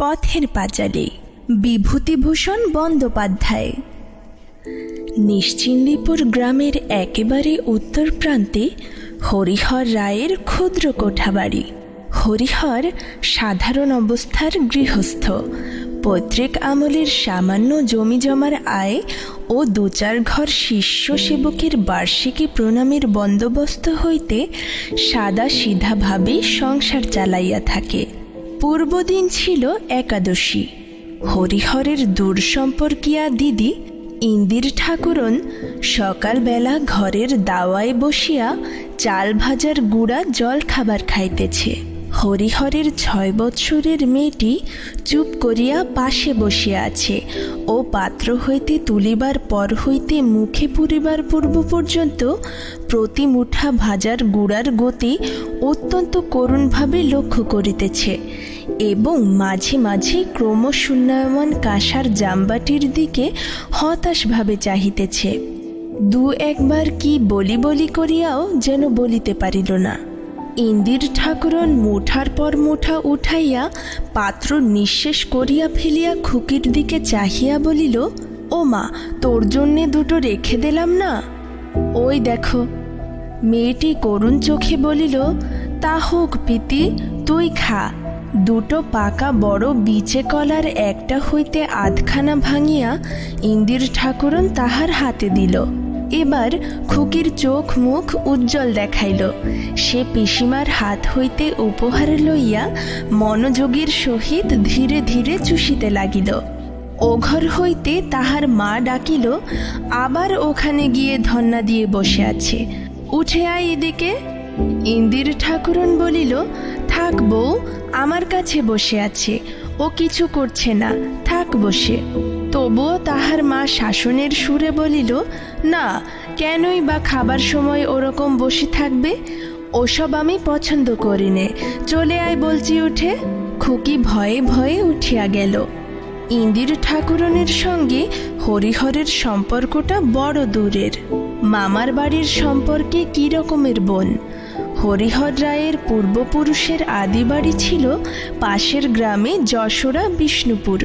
পথের পাঁচালী। বিভূতিভূষণ বন্দ্যোপাধ্যায়। নিশ্চিন্দিপুর গ্রামের একেবারে উত্তর প্রান্তে হরিহর রায়ের ক্ষুদ্র কোঠাবাড়ি। হরিহর সাধারণ অবস্থার গৃহস্থ। পৈতৃক আমলের সামান্য জমি জমার আয় ও দু চার ঘর শিষ্য সেবকের বার্ষিকী প্রণামের বন্দোবস্ত হইতে সাদা সিধাভাবে সংসার চালাইয়া থাকে। পূর্বদিন ছিল একাদশী। হরিহরের দূর সম্পর্কিয়া দিদি ইন্দির ঠাকুরন সকালবেলা ঘরের দাওয়ায় বসিয়া চাল ভাজার গুড়া জল খাবার খাইতেছে। হরিহরের ছয় বৎসরের মেয়েটি চুপ করিয়া পাশে বসিয়া আছে। ও পাত্র হইতে তুলিবার পর হইতে মুখে পুরিবার পূর্ব পর্যন্ত প্রতি মুঠা ভাজার গুড়ার গতি অত্যন্ত করুণভাবে লক্ষ্য করিতেছে এবং মাঝে মাঝে ক্রমশূন্যায়মান কাঁসার জামবাটির দিকে হতাশভাবে চাহিতেছে। দু একবার কি বলি বলি করিয়াও যেন বলিতে পারিল না। ইন্দির ঠাকুরন মুঠার পর মুঠা উঠাইয়া পাত্র নিঃশেষ করিয়া ফেলিয়া খুকির দিকে চাহিয়া বলিল, ও মা, তোর জন্যে দুটো রেখে দিলাম না? ওই দেখো। মেয়েটি করুণ চোখে বলিল, তা হোক পিতি তুই খা। দুটো পাকা বড় বিচে কলার একটা হইতে আধখানা ভাঙিয়া ইন্দির ঠাকুরন তাহার হাতে দিল। এবার খুকির চোখ মুখ উজ্জ্বল দেখাইল। সে পিসিমার হাত হইতে উপহার লইয়া মনোযোগীর সহিত ধীরে ধীরে চুষিতে লাগিল। ও ঘর হইতে তাহার মা ডাকিল, আবার ওখানে গিয়ে ধন্না দিয়ে বসে আছে। উঠে আয় এদিকে। ইন্দির ঠাকুরন বলিল, থাক বউ, আমার কাছে বসে আছে। ও কিছু করছে না, থাক বসে। তবুও তাহার মা শাসনের সুরে বলিল, না, কেনই বা খাবার সময় ওরকম বসে থাকবে? ওসব আমি পছন্দ করি নে চলে আয় বলছি উঠে। খুকি ভয়ে ভয়ে উঠিয়া গেল। ইন্দির ঠাকুরনের সঙ্গে হরিহরের সম্পর্কটা বড় দূরের। মামার বাড়ির সম্পর্কে কী রকমের বোন? হরিহর রায়ের পূর্বপুরুষের আদি বাড়ি ছিল পাশের গ্রামে যশোরা বিষ্ণুপুর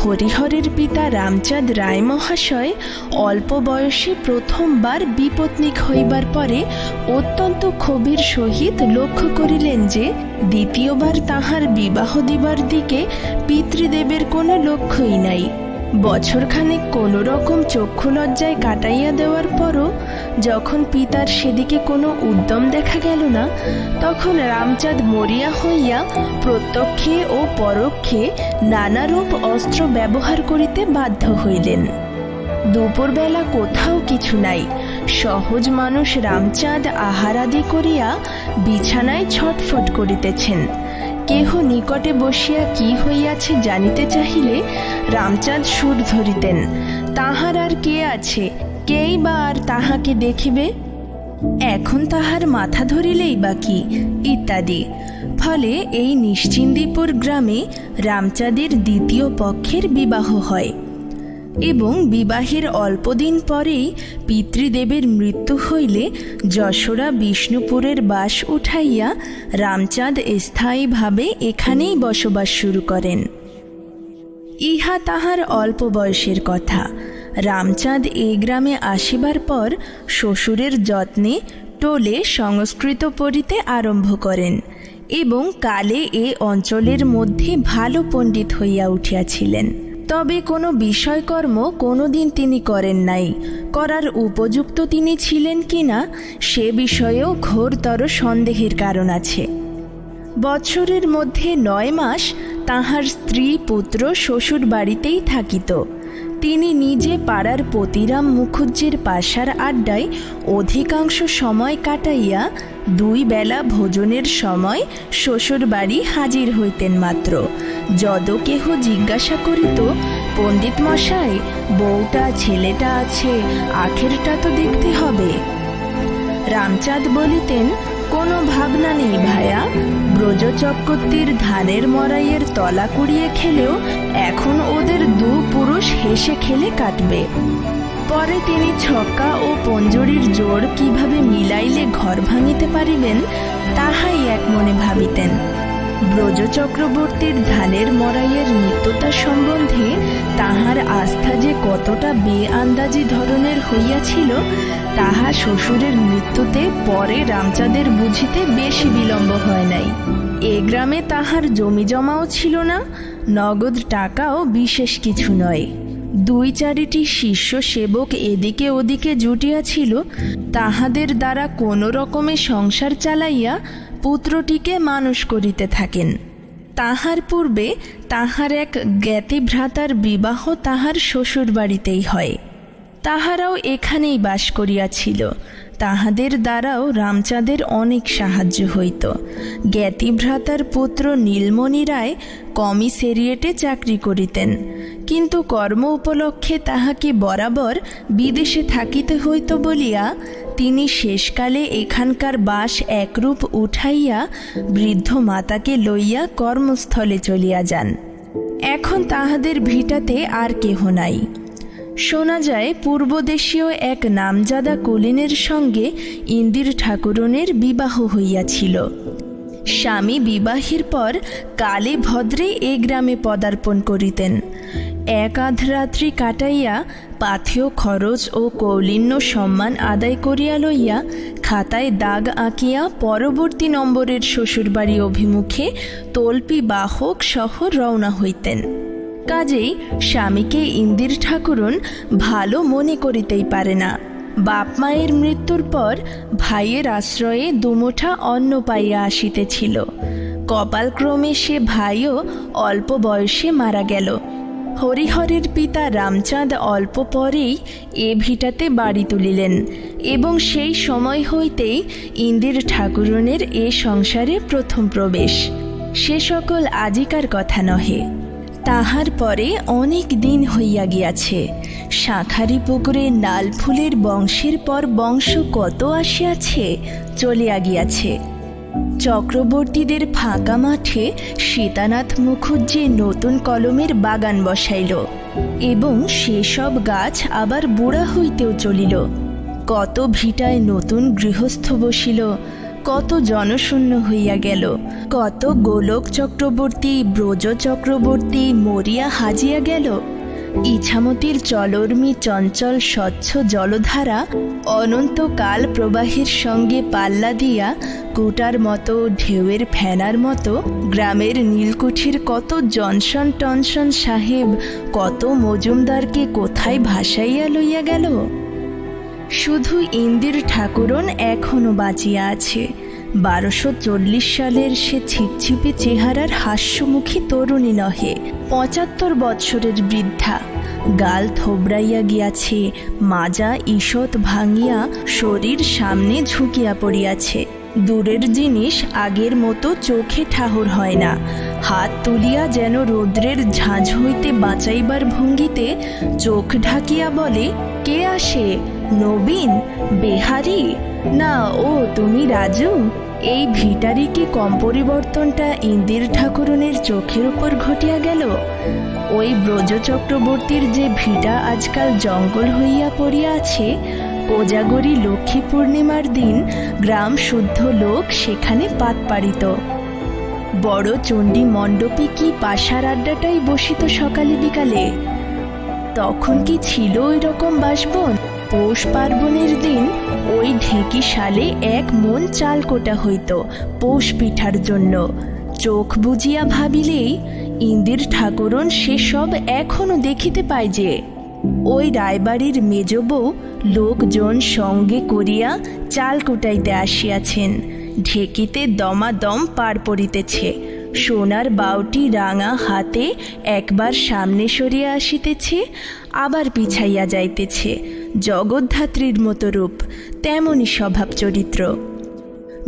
হরিহরের পিতা রামচাঁদ রায় মহাশয় অল্প বয়সে প্রথমবার বিপত্নিক হইবার পরে অত্যন্ত ক্ষোভের সহিত লক্ষ্য করিলেন যে, দ্বিতীয়বার তাহার বিবাহ দিবার দিকে পিতৃদেবের কোনো লক্ষ্যই নাই। বছরখানেক কোনো রকম চক্ষু লজ্জায় কাটাইয়া দেওয়ার পরও যখন পিতার সেদিকে কোনো উদ্যম দেখা গেল না, তখন রামচাঁদ মরিয়া হইয়া প্রত্যক্ষে ও পরোক্ষে নানারূপ অস্ত্র ব্যবহার করিতে বাধ্য হইলেন। দুপুরবেলা কোথাও কিছু নাই। সহজ মানুষ রামচাঁদ আহারাদি করিয়া বিছানায় ছটফট করিতেছেন। কেহ নিকটে বসিয়া কি হইয়াছে জানিতে চাহিলে রামচাঁদ সুর ধরিতেন, তাহার আর কে আছে? কেই বা আর তাহাকে দেখিবে? এখন তাহার মাথা ধরিলেই বা কি? ইত্যাদি। ফলে এই নিশ্চিন্দিপুর গ্রামে রামচাঁদের দ্বিতীয় পক্ষের বিবাহ হয়। এবং বিবাহের অল্পদিন পরেই পিতৃদেবের মৃত্যু হইলে যশোরা বিষ্ণুপুরের বাস উঠাইয়া রামচাঁদ স্থায়ীভাবে এখানেই বসবাস শুরু করেন। ইহা তাহার অল্প বয়সের কথা। রামচাঁদ এই গ্রামে আসিবার পর শ্বশুরের যত্নে টোলে সংস্কৃত পড়িতে আরম্ভ করেন এবং কালে এ অঞ্চলের মধ্যে ভালো পণ্ডিত হইয়া উঠিয়াছিলেন। তবে কোনো বিষয়কর্ম কোনোদিন তিনি করেন নাই। করার উপযুক্ত তিনি ছিলেন কি না সে বিষয়েও ঘোরতর সন্দেহের কারণ আছে। বৎসরের মধ্যে নয় মাস তাহার স্ত্রী, পুত্র শ্বশুর বাড়িতেই থাকিত। তিনি নিজে পাড়ার পতিরাম মুখুজ্জের পাশার আড্ডায় অধিকাংশ সময় কাটাইয়া দুই বেলা ভোজনের সময় শ্বশুর বাড়ি হাজির হইতেন মাত্র। যদ কেহ জিজ্ঞাসা করিত, পণ্ডিত মশাই, বউটা, ছেলেটা আছে, আখেরটা তো দেখতে হবে? রামচাঁদ বলিতেন কোনো ভাবনা নেই ভায়া। ব্রজচক্রবর্তীর ধানের মরাইয়ের তলা কুড়িয়ে খেলেও এখন ওদের দু পুরুষ হেসে খেলে কাটবে। পরে তিনি ছক্কা ও পঞ্জরির জোর কীভাবে মিলাইলে ঘর ভাঙিতে পারিবেন, তাহাই এক মনে ভাবিতেন। ব্রজ চক্রবর্তীর ধানের মরাইয়ের নিত্যতা সম্বন্ধে তাহার আস্থা যে কতটা বেআন্দাজি ধরনের হইয়াছিল তাহা শ্বশুরের মৃত্যুতে পরে রামচাঁদের বুঝিতে বেশি বিলম্ব হয় নাই। এ গ্রামে তাহার জমি জমাও ছিল না, নগদ টাকাও বিশেষ কিছু নয়। দুই চারিটি শিষ্য সেবক এদিকে ওদিকে জুটিয়াছিল, তাহাদের দ্বারা কোনো রকমে সংসার চালাইয়া পুত্রটিকে মানুষ করিতে থাকেন। তাহার পূর্বে তাহার এক জ্ঞাতি ভ্রাতার বিবাহ তাহার শ্বশুর বাড়িতেই হয়। তাহারাও এখানেই বাস করিয়াছিল। তাহাদের দ্বারাও রামচাঁদের অনেক সাহায্য হইত। জ্ঞাতিভ্রাতার পুত্র নীলমণি রায় কমিসেরিয়েটে চাকরি করিতেন। কিন্তু কর্ম উপলক্ষে তাহাকে বরাবর বিদেশে থাকিতে হইত বলিয়া তিনি শেষকালে এখানকার বাস একরূপ উঠাইয়া বৃদ্ধ মাতাকে লইয়া কর্মস্থলে চলিয়া যান। এখন তাহাদের ভিটাতে আর কেহ নাই। শোনা যায়, পূর্বদেশীয় এক নামজাদা কুলিনের সঙ্গে ইন্দির ঠাকুরনের বিবাহ হইয়াছিল। স্বামী বিবাহের পর কালে ভদ্রে এ গ্রামে পদার্পণ করিতেন। এক রাত্রি কাটাইয়া পাথেয় খরচ ও কৌলিন্য সম্মান আদায় করিয়া লইয়া খাতায় দাগ আঁকিয়া পরবর্তী নম্বরের শ্বশুরবাড়ি অভিমুখে তল্পি বাহক সহ রওনা হইতেন। কাজেই স্বামীকে ইন্দির ঠাকুরন ভালো মনে করিতেই পারে না। বাপ মায়ের মৃত্যুর পর ভাইয়ের আশ্রয়ে দুমুঠা অন্ন পাইয়া আসিতেছিল। কপালক্রমে সে ভাইও অল্প বয়সে মারা গেল। হরিহরের পিতা রামচাঁদ অল্প পরেই এ ভিটাতে বাড়ি তুলিলেন এবং সেই সময় হইতেই ইন্দির ঠাকুরনের এ সংসারে প্রথম প্রবেশ। সে সকল আজিকার কথা নহে। তাহার পরে অনেক দিন হইয়া গিয়াছে। শাঁখারি পুকুরে নাল ফুলের বংশের পর বংশ কত আসিয়াছে, চলিয়া গিয়াছে। চক্রবর্তীদের ফাঁকা মাঠে সীতানাথ মুখুজ্জি নতুন কলমের বাগান বসাইল এবং সেসব গাছ আবার বুড়া হইতেও চলিল। কত ভিটায় নতুন গৃহস্থ বসিল কত জনশূন্য হইয়া গেল। কত গোলক চক্রবর্তী, ব্রজ চক্রবর্তী মরিয়া হাজিয়া গেল। ইছামতির চলর্মি চঞ্চল স্বচ্ছ জলধারা অনন্তকাল প্রবাহের সঙ্গে পাল্লা দিয়া কুটার মতো, ঢেউয়ের ফেনার মতো, গ্রামের নীলকুঠির কত জনসন টনসন সাহেব, কত মজুমদারকে কোথায় ভাসাইয়া লইয়া গেল? শুধু ইন্দির ঠাকুরন এখনও বাঁচিয়া আছে। বারোশো চল্লিশ সালের সে ছিপছিপে চেহারার হাস্যমুখী তরুণী নহে, পঁচাত্তর বৎসরের বৃদ্ধা। গাল থোবড়াইয়া গিয়াছে, মাজা ঈষৎ ভাঙিয়া শরীর সামনে ঝুঁকিয়া পড়িয়াছে। দূরের জিনিস আগের মতো চোখে ঠাহর হয় না। হাত তুলিয়া যেন রৌদ্রের ঝাঁঝ হইতে বাঁচাইবার ভঙ্গিতে চোখ ঢাকিয়া বলে, কে আসে? নবীন, বেহারি। না, ও, তুমি রাজু। এই ভিটারি কি কম পরিবর্তনটা ইন্দির ঠাকুরনের চোখের উপর ঘটিয়া গেল? ওই ব্রজ চক্রবর্তীর যে ভিটা আজকাল জঙ্গল হইয়া পড়িয়া আছে কোজাগরী লক্ষ্মী পূর্ণিমার দিন গ্রাম শুদ্ধ লোক সেখানে পাত পাড়িত। বড় চণ্ডী মণ্ডপে কি পাশার আড্ডাটাই বসিত সকালে বিকালে? তখন কি ছিল ওই রকম বাসবন? পৌষ পার্বণের দিন ওই ঢেঁকি সালে এক মন চাল কোটা হইত পৌষ পিঠার জন্য। চোখ বুজিয়া ভাবিলেই ইন্দির ঠাকুরন সেসব এখনও দেখিতে পায় যে ওই রায়বাড়ির মেজ বউ লোকজন সঙ্গে করিয়া চাল কুটাইতে আসিয়াছেন। ঢেকিতে দমাদম পার পড়িতেছে। সোনার বাউটি রাঙা হাতে একবার সামনে সরিয়া আসিতেছে, আবার পিছাইয়া যাইতেছে। জগদ্ধাত্রীর মতো রূপ তেমনই স্বভাব চরিত্র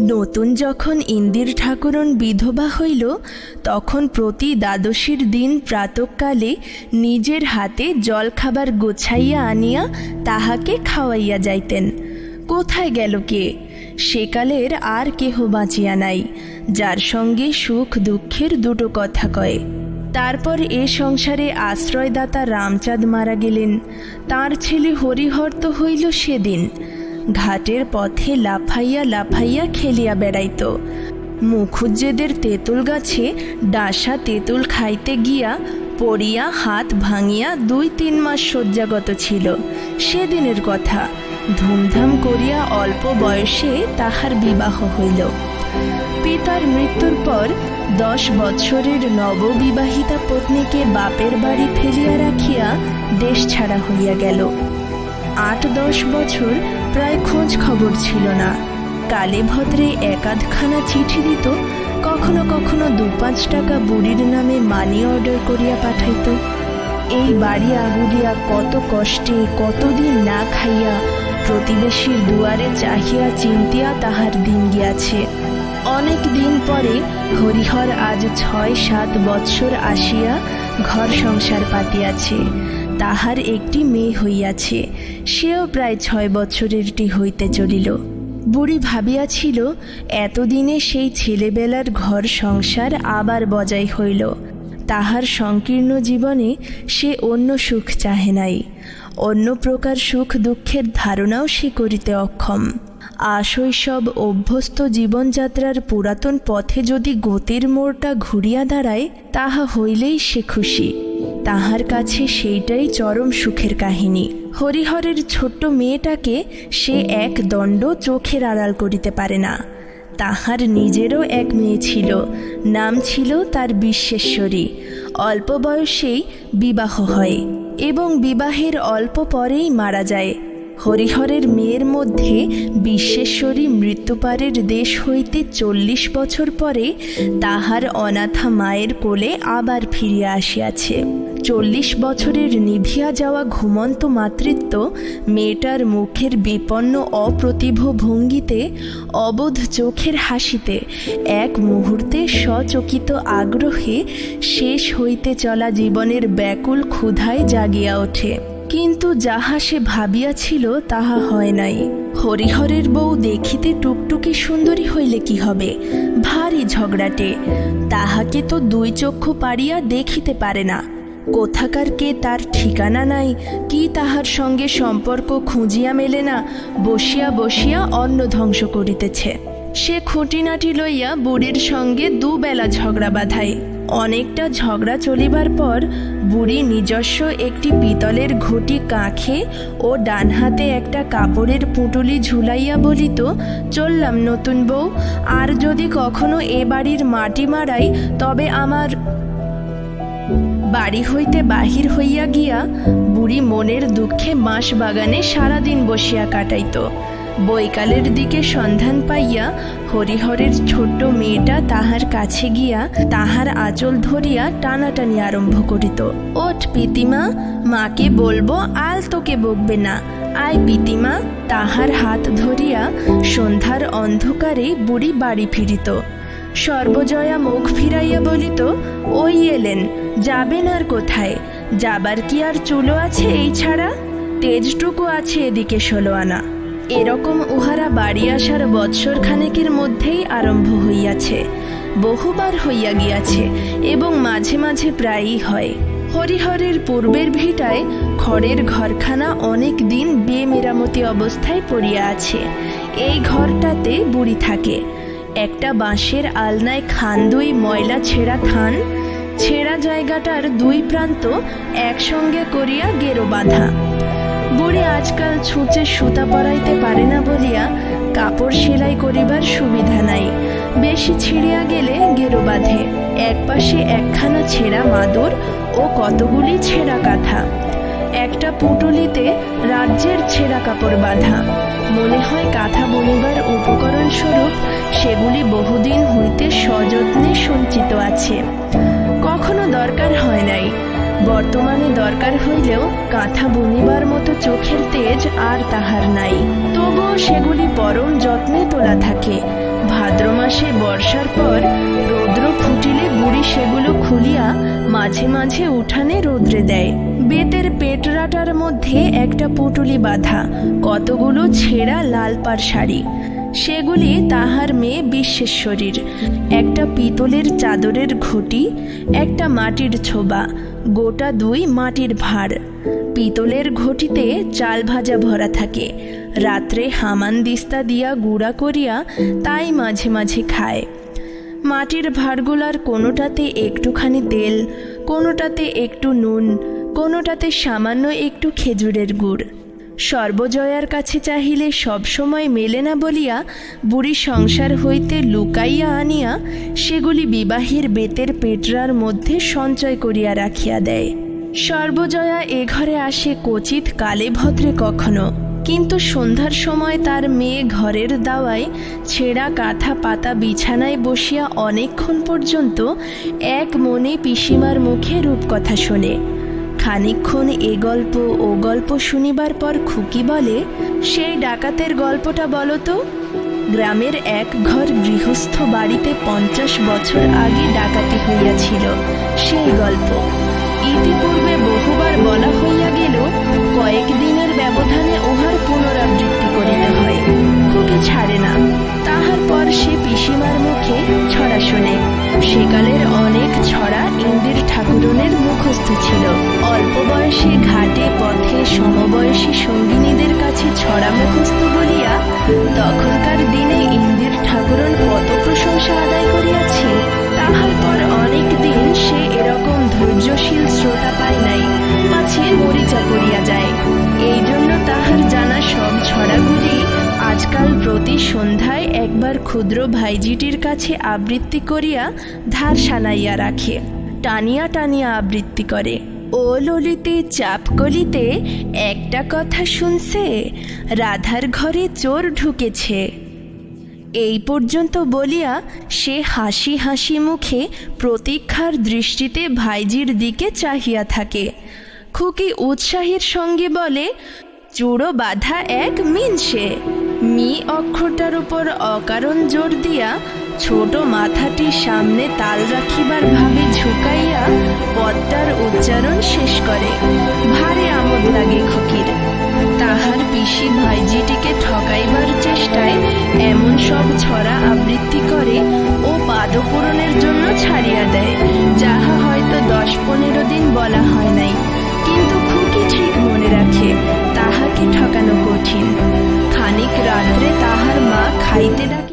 নতুন যখন ইন্দির ঠাকুরন বিধবা হইল, তখন প্রতি দ্বাদশীর দিন প্রাতকালে নিজের হাতে জলখাবার গোছাইয়া আনিয়া তাহাকে খাওয়াইয়া যাইতেন। কোথায় গেল কে? সেকালের আর কেহ বাঁচিয়া নাই, যার সঙ্গে সুখ দুঃখের দুটো কথা কয়। তারপর এ সংসারে আশ্রয়দাতা রামচাঁদ মারা গেলেন। তার ছেলে হরিহর তো হইল সেদিন। ঘাটের পথে লাফাইয়া লাফাইয়া খেলিয়া বেড়াইত। মুখুজ্জেদের তেঁতুল গাছে ডাসা তেঁতুল খাইতে গিয়া পড়িয়া হাত ভাঙিয়া দুই তিন মাস শয্যাগত ছিল। সেদিনের কথা, ধুমধাম করিয়া অল্প বয়সে তাহার বিবাহ হইল। পিতার মৃত্যুর পর দশ বৎসরের নববিবাহিতা পত্নীকে বাপের বাড়ি ফেলিয়া রাখিয়া দেশ ছাড়া হইয়া গেল। আট দশ বছর প্রায় খোঁজ খবর ছিল না। কালে ভদ্রে একাধখানা চিঠি দিত, কখনো কখনো দু পাঁচ টাকা বুড়ির নামে মানি অর্ডার করিয়া পাঠাইত। এই বাড়ি আগুলিয়া কত কষ্টে কতদিন না খাইয়া প্রতিবেশীর দুয়ারে চাহিয়া চিন্তিয়া তাহার দিন গিয়াছে। অনেক দিন পরে হরিহর আজ ছয় সাত বৎসর আসিয়া ঘর সংসার পাতিয়াছে। তাহার একটি মেয়ে হইয়াছে। সেও প্রায় ছয় বৎসরেরটি হইতে চলিল। বুড়ি ভাবিয়াছিল, এতদিনে সেই ছেলেবেলার ঘর সংসার আবার বজায় হইল। তাহার সংকীর্ণ জীবনে সে অন্য সুখ চাহে নাই। অন্য প্রকার সুখ দুঃখের ধারণাও সে করিতে অক্ষম। আশৈশব অভ্যস্ত জীবনযাত্রার পুরাতন পথে যদি গতির মোড়টা ঘুরিয়া দাঁড়ায়, তাহা হইলেই সে খুশি। তাহার কাছে সেইটাই চরম সুখের কাহিনী। হরিহরের ছোট্ট মেয়েটাকে সে এক দণ্ড চোখের আড়াল করিতে পারে না। তাহার নিজেরও এক মেয়ে ছিল, নাম ছিল তার বিশ্বেশ্বরী। অল্প বয়সেই বিবাহ হয় এবং বিবাহের অল্প পরেই মারা যায়। হরিহরের মেয়ের মধ্যে বিশ্বেশ্বরী মৃত্যুপারের দেশ হইতে চল্লিশ বছর পরে তাহার অনাথা মায়ের কোলে আবার ফিরিয়া আসিয়াছে। চল্লিশ বছরের নিভিয়া যাওয়া ঘুমন্ত মাতৃত্ব মেয়েটার মুখের বিপন্ন অপ্রতিভ ভঙ্গিতে, অবোধ চোখের হাসিতে, এক মুহূর্তে সচকিত আগ্রহে শেষ হইতে চলা জীবনের ব্যাকুল ক্ষুধায় জাগিয়া ওঠে। কিন্তু যাহা সে ভাবিয়াছিল, তাহা হয় নাই। হরিহরের বউ দেখিতে টুকটুকি সুন্দরী হইলে কি হবে? ভারী ঝগড়াটে। তাহাকে তো দুই চক্ষু পাড়িয়া দেখিতে পারে না। কোথাকার কে তার ঠিকানা নাই, কি তাহার সঙ্গে সম্পর্ক খুঁজিয়া মেলে না, বসিয়া বসিয়া অন্ন ধ্বংস করিতেছে। সে খুঁটিনাটি লইয়া বুড়ির সঙ্গে দুবেলা ঝগড়া বাঁধায়। অনেকটা ঝগড়া চলিবার পর বুড়ি নিজস্ব একটি পিতলের ঘটি কাঁখে ও ডান হাতে একটা কাপড়ের পুঁটুলি ঝুলাইয়া বলিত, চললাম নতুন বউ, আর যদি কখনো এ বাড়ির মাটি মারাই তবে আমার বাড়ি হইতে বাহির হইয়া গিয়া বুড়ি মনের দুঃখে বাঁশ বাগানে সারাদিন বসিয়া কাটাইত। বৈকালের দিকে সন্ধান পাইয়া হরিহরের ছোট্ট মেয়েটা তাহার কাছে গিয়া তাহার আঁচল ধরিয়া টানাটানি আরম্ভ করিত। ওঠ পিতিমা, মাকে বলব আল তোকে বকবে না। আয় পিতিমা। তাহার হাত ধরিয়া সন্ধ্যার অন্ধকারে বুড়ি বাড়ি ফিরিত। সর্বজয়া মুখ ফিরাইয়া বলিত, ওই এলেন, যাবেন আর কোথায়? যাবার কি আর চুলো আছে এই ছাড়া? তেজটুকু আছে এদিকে, ষোলো আনা। এরকম উহারা বাড়ি আসার বৎসর খানেকের মধ্যেই আরম্ভ হইয়াছে, বহুবার হইয়া গিয়াছে এবং মাঝে মাঝে প্রায়ই হয়। হরিহরের পূর্বের ভিটায় খড়ের ঘরখানা অনেক দিন বেমেরামতি অবস্থায় পড়িয়া আছে। এই ঘরটাতে বুড়ি থাকে। একটা বাঁশের আলনায় খান দুই ময়লা ছেঁড়া থান। ছেঁড়া জায়গাটার দুই প্রান্ত একসঙ্গে করিয়া গেরো বাঁধা। বুড়ি আজকাল ছুঁচে সুতা পরাইতে পারে না বলিয়া কাপড় সেলাই করিবার সুবিধা নাই। বেশি ছিঁড়িয়া গেলে গেরো বাঁধে। একপাশে একখানা ছেঁড়া মাদুর ও কতগুলি ছেঁড়া কাঁথা। একটা পুটুলিতে রাজ্যের ছেঁড়া কাপড় বাঁধা। মনে হয় কাঁথা বনিবার উপকরণ স্বরূপ সেগুলি বহুদিন হইতে সযত্নে সঞ্চিত আছে। কখনো দরকার হয় নাই। বর্তমানে দরকার হইলেও কাঁথা বুনিবার মতো চোখের তেজ আর তাহার নাই। তবুও সেগুলি পরম যত্নে তোলা থাকে। ভাদ্র মাসে বর্ষার পর রৌদ্র ফুটিলে বুড়ি সেগুলো খুলিয়া মাঝে মাঝে উঠানে রৌদ্রে দেয়। বেতের পেটরাটার মধ্যে একটা পুটুলি বাঁধা, কতগুলো ছেঁড়া লাল পাড় শাড়ি। সেগুলি তাহার মেয়ে বিশ্বেশ্বরীর একটা পিতলের চাদরের ঘটি, একটা মাটির ছোবা, গোটা দুই মাটির ভাঁড় পিতলের ঘটিতে চাল ভাজা ভরা থাকে। রাত্রে হামান দিস্তা দিয়া গুঁড়া করিয়া তাই মাঝে মাঝে খায়। মাটির ভাঁড়গুলার কোনোটাতে একটুখানি তেল, কোনোটাতে একটু নুন, কোনোটাতে সামান্য একটু খেজুরের গুড়। সর্বজয়ার কাছে চাহিলে সবসময় মেলে না বলিয়া বুড়ি সংসার হইতে লুকাইয়া আনিয়া সেগুলি বিবাহের বেতের পেটরার মধ্যে সঞ্চয় করিয়া রাখিয়া দেয়। সর্বজয়া এ ঘরে আসে কচিত কালে ভদ্রে কখনো। কিন্তু সন্ধ্যার সময় তার মেয়ে ঘরের দাওয়ায় ছেঁড়া কাঁথা পাতা বিছানায় বসিয়া অনেকক্ষণ পর্যন্ত এক মনে পিসিমার মুখে রূপকথা শোনে। খানিকক্ষণ এ গল্প ও গল্প শুনিবার পর খুকি বলে, সেই ডাকাতের গল্পটা বলো তো। গ্রামের এক ঘর গৃহস্থ বাড়িতে পঞ্চাশ বছর আগে ডাকাতি হইয়াছিল। সেই গল্প। ইতিপূর্বে বহুবার বলা হইয়া গেল কয়েকদিনের ব্যবধানে উহার পুনরাবৃত্তি করিতে হয়। খুকি ছাড়ে না। তাহার পর সে পিসিমার মুখে ছড়া শোনে। সেকালের অনেক ইন্দির ঠাকুরনের মুখস্থ ছিল। অল্প বয়সে ঘাটে পথে সমবয়সী সঙ্গিনীদের কাছে ছড়া মুখস্থ বলিয়া তখনকার দিনে ইন্দির ঠাকুরন কত প্রশংসা আদায় করিয়াছে, তাহার পর অনেক দিন সে এরকম ধৈর্যশীল শ্রোতা পায় নাই পাছে মরিচা পড়িয়া যায়। এই জন্য তাহার জানা সব ছড়াগুলি আজকাল প্রতি সন্ধ্যায় একবার ক্ষুদ্র ভাইজিটির কাছে আবৃত্তি করিয়া ধার সানাইয়া রাখে। টানিয়া টানিয়া আবৃত্তি করে। ও ললিতে চাপকলিতে একটা কথা শুনছে, রাধার ঘরে চোর ঢুকেছে। এই পর্যন্ত বলিয়া সে হাসি হাসি মুখে প্রতীক্ষার দৃষ্টিতে ভাইজির দিকে চাহিয়া থাকে। খুকি উৎসাহের সঙ্গে বলে চূড়ো বাঁধা এক মিনসে মি অক্ষরটার উপর অকারণ জোর দিয়া ছোট মাথাটি সামনে তাল রাখিবার ভাবে ঝুঁকাইয়া পদ্মার উচ্চারণ শেষ করে। ভারে আমোদ লাগে খকির। তাহার পিসি ভাইজিটিকে ঠকাইবার চেষ্টায় এমন সব ছড়া আবৃত্তি করে ও পাদপূরণের জন্য ছাড়িয়া দেয়, যাহা হয়তো দশ পনেরো দিন বলা হয় নাই। কিন্তু খুকি ঠিক মনে রাখে, তাহাকে ঠকানো কঠিন। খানিক রাত্রে তাহার মা খাইতে ডাকে